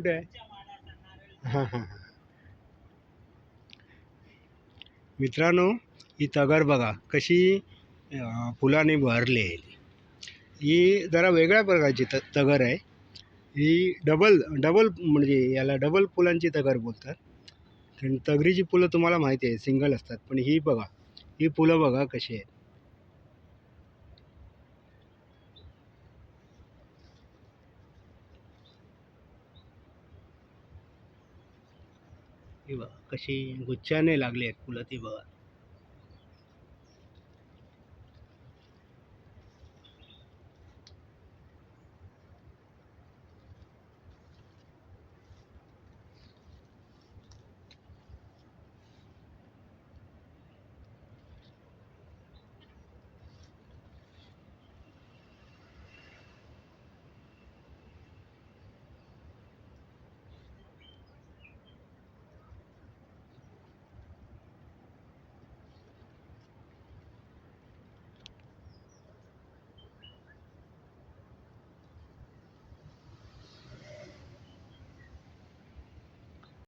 कुठे आहे? हां हां हां. मित्रांनो ही तगर बघा कशी फुलाने भरली आहे ही जरा वेगळ्या प्रकारची त तगर आहे. ही डबल डबल म्हणजे याला डबल फुलांची तगर बोलतात. कारण तगरीची फुलं तुम्हाला माहिती आहे सिंगल असतात. पण ही बघा ही फुलं बघा कशी आहेत. ही बघा. कशी गुच्छाने लागली आहेत फुलं ती बघा.